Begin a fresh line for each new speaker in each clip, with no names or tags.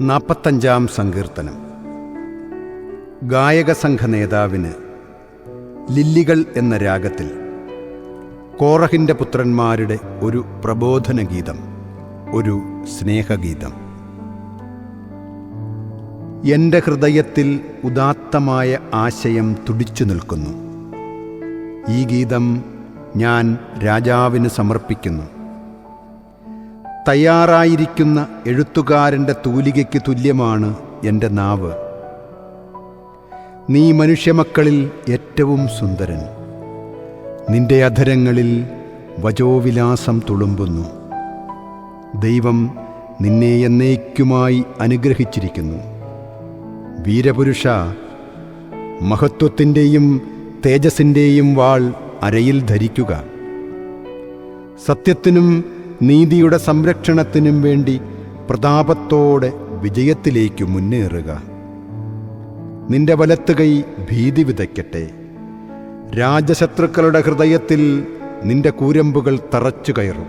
നാൽപ്പത്തഞ്ചാം സങ്കീർത്തനം. ഗായക സംഘ നേതാവിന് ലില്ലികൾ എന്ന രാഗത്തിൽ കോറഹിന്റെ പുത്രന്മാരുടെ ഒരു പ്രബോധന ഗീതം ഒരു സ്നേഹഗീതം. എന്റെ ഹൃദയത്തിൽ ഉദാത്തമായ ആശയം തുടിച്ചു നിൽക്കുന്നു. ഈ ഗീതം ഞാൻ രാജാവിന് സമർപ്പിക്കുന്നു. തയ്യാറായിരിക്കുന്ന എഴുത്തുകാരന്റെ തൂലികയ്ക്ക് തുല്യമാണ് എന്റെ നാവ്. നീ മനുഷ്യമക്കളിൽ ഏറ്റവും സുന്ദരൻ. നിന്റെ അധരങ്ങളിൽ വചോവിലാസം തുളുമ്പുന്നു. ദൈവം നിന്നെ എന്നേക്കുമായി അനുഗ്രഹിച്ചിരിക്കുന്നു. വീരപുരുഷ മഹത്വത്തിന്റെയും തേജസ്സിന്റെയും വാൾ അരയിൽ ധരിക്കുക. സത്യത്തിനും നീതിയുടെ സംരക്ഷണത്തിനും വേണ്ടി പ്രതാപത്തോടെ വിജയത്തിലേക്ക് മുന്നേറുക. നിന്റെ വലത്തുകൈ ഭീതി വിതയ്ക്കട്ടെ. രാജശത്രുക്കളുടെ ഹൃദയത്തിൽ നിന്റെ കൂരമ്പുകൾ തറച്ചു കയറും.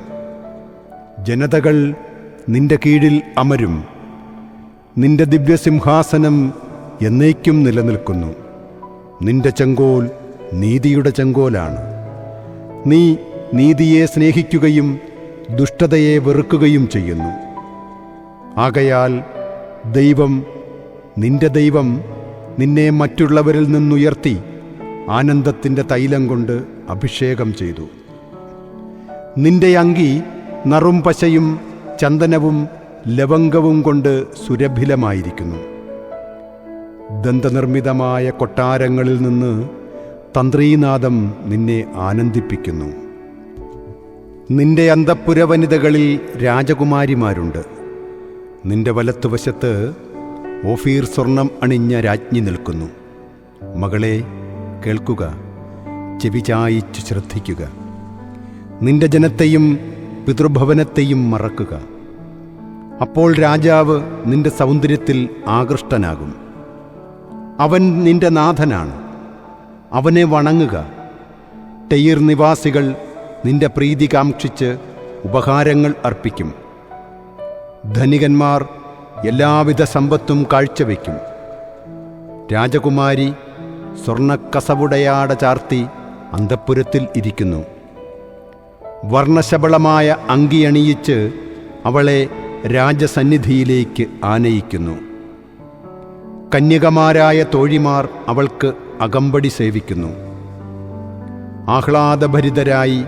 ജനതകൾ നിന്റെ കീഴിൽ അമരും. നിന്റെ ദിവ്യസിംഹാസനം എന്നേക്കും നിലനിൽക്കുന്നു. നിന്റെ ചെങ്കോൽ നീതിയുടെ ചെങ്കോലാണ്. നീ നീതിയെ സ്നേഹിക്കുകയും ദുഷ്ടതയെ വെറുക്കുകയും ചെയ്യുന്നു. ആകയാൽ ദൈവം നിന്റെ ദൈവം നിന്നെ മറ്റുള്ളവരിൽ നിന്നുയർത്തി ആനന്ദത്തിന്റെ തൈലം കൊണ്ട് അഭിഷേകം ചെയ്തു. നിന്റെ അങ്കി നറും പശയും ചന്ദനവും ലവംഗവും കൊണ്ട് സുരഭിലമായിരിക്കുന്നു. ദന്തനിർമ്മിതമായ കൊട്ടാരങ്ങളിൽ നിന്ന് തന്ത്രീനാദം നിന്നെ ആനന്ദിപ്പിക്കുന്നു. നിന്റെ അന്തപ്പുരവനിതകളിൽ രാജകുമാരിമാരുണ്ട്. നിന്റെ വലത്തുവശത്ത് ഓഫീർ സ്വർണം അണിഞ്ഞ രാജ്ഞി നിൽക്കുന്നു. മകളെ കേൾക്കുക ചെവിചായിച്ചു ശ്രദ്ധിക്കുക. നിന്റെ ജനത്തെയും പിതൃഭവനത്തെയും മറക്കുക. അപ്പോൾ രാജാവ് നിന്റെ സൗന്ദര്യത്തിൽ ആകൃഷ്ടനാകും. അവൻ നിന്റെ നാഥനാണ്. അവനെ വണങ്ങുക. ടെയ്യർ നിവാസികൾ നിന്റെ പ്രീതി കാക്ഷിച്ച് ഉപഹാരങ്ങൾ അർപ്പിക്കും. ധനികന്മാർ എല്ലാവിധ സമ്പത്തും കാഴ്ചവെക്കും. രാജകുമാരി സ്വർണക്കസവുടയാട ചാർത്തി അന്തപ്പുരത്തിൽ ഇരിക്കുന്നു. വർണശബളമായ അങ്കിയണിയിച്ച് അവളെ രാജസന്നിധിയിലേക്ക് ആനയിക്കുന്നു. കന്യകമാരായ തോഴിമാർ അവൾക്ക് അകമ്പടി സേവിക്കുന്നു. ആഹ്ലാദഭരിതരായി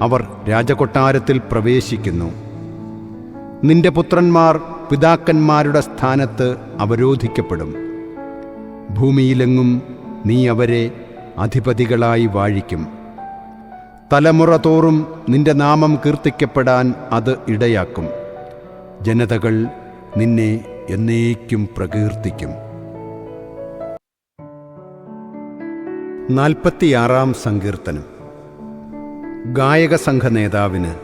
അവർ രാജകൊട്ടാരത്തിൽ പ്രവേശിക്കുന്നു. നിന്റെ പുത്രന്മാർ പിതാക്കന്മാരുടെ സ്ഥാനത്ത് അവരോധിക്കപ്പെടും. ഭൂമിയിലെങ്ങും നീ അവരെ അധിപതികളായി വാഴിക്കും. തലമുറ തോറും നിന്റെ നാമം കീർത്തിക്കപ്പെടാൻ അത് ഇടയാക്കും. ജനതകൾ നിന്നെ എന്നേക്കും പ്രകീർത്തിക്കും. നാൽപ്പത്തിയാറാം സങ്കീർത്തനം. ഗായകസംഘ നേതാവിന്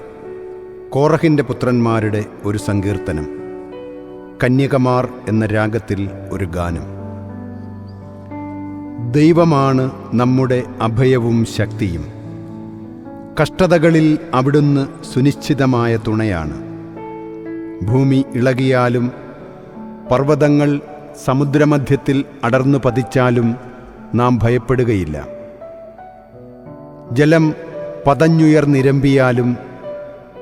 കോറഹിന്റെ പുത്രന്മാരുടെ ഒരു സങ്കീർത്തനം കന്യകമാർ എന്ന രാഗത്തിൽ ഒരു ഗാനം. ദൈവമാണ് നമ്മുടെ അഭയവും ശക്തിയും. കഷ്ടതകളിൽ അവിടുന്ന് സുനിശ്ചിതമായ തുണയാണ്. ഭൂമി ഇളകിയാലും പർവതങ്ങൾ സമുദ്രമധ്യത്തിൽ അടർന്നു പതിച്ചാലും നാം ഭയപ്പെടുകയില്ല. ജലം പതഞ്ഞുയർന്നിരമ്പിയാലും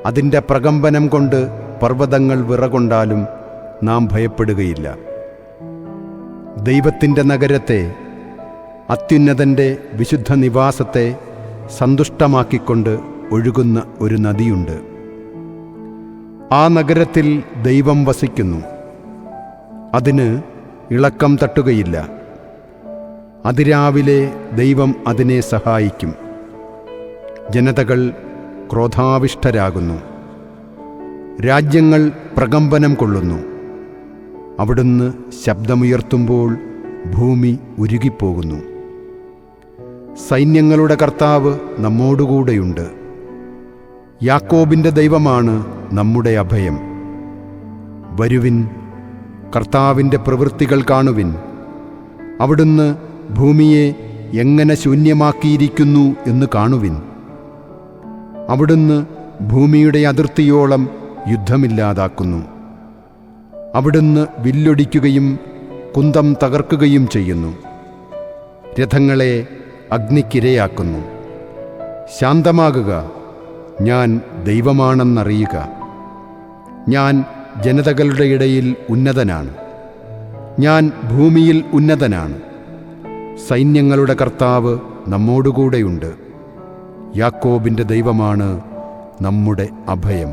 അതിന്റെ പ്രകമ്പനം കൊണ്ട് പർവതങ്ങൾ വിറകൊണ്ടാലും നാം ഭയപ്പെടുകയില്ല. ദൈവത്തിന്റെ നഗരത്തെ അത്യുന്നതന്റെ വിശുദ്ധ നിവാസത്തെ സന്തുഷ്ടമാക്കിക്കൊണ്ട് ഒഴുകുന്ന ഒരു നദിയുണ്ട്. ആ നഗരത്തിൽ ദൈവം വസിക്കുന്നു. അതിന് ഇളക്കം തട്ടുകയില്ല. അതിരാവിലെ ദൈവം അതിനെ സഹായിക്കും. ജനതകൾ ക്രോധാവിഷ്ടരാകുന്നു. രാജ്യങ്ങൾ പ്രകമ്പനം കൊള്ളുന്നു. അവിടുന്ന് ശബ്ദമുയർത്തുമ്പോൾ ഭൂമി ഉരുകിപ്പോകുന്നു. സൈന്യങ്ങളുടെ കർത്താവ് നമ്മോടുകൂടെയുണ്ട്. യാക്കോബിന്റെ ദൈവമാണ് നമ്മുടെ അഭയം. വരുവിൻ കർത്താവിന്റെ പ്രവൃത്തികൾ കാണുവിൻ. അവിടുന്ന് ഭൂമിയെ എങ്ങനെ ശൂന്യമാക്കിയിരിക്കുന്നു എന്ന് കാണുവിൻ. അവിടുന്ന് ഭൂമിയുടെ അതിർത്തിയോളം യുദ്ധമില്ലാതാക്കുന്നു. അവിടുന്ന് വില്ലൊടിക്കുകയും കുന്തം തകർക്കുകയും ചെയ്യുന്നു. രഥങ്ങളെ അഗ്നിക്കിരയാക്കുന്നു. ശാന്തമാകുക. ഞാൻ ദൈവമാണെന്നറിയുക. ഞാൻ ജനതകളുടെ ഇടയിൽ ഉന്നതനാണ്. ഞാൻ ഭൂമിയിൽ ഉന്നതനാണ്. സൈന്യങ്ങളുടെ കർത്താവ് നമ്മോടുകൂടെയുണ്ട്. യാക്കോബിന്റെ ദൈവമാണ് നമ്മുടെ അഭയം.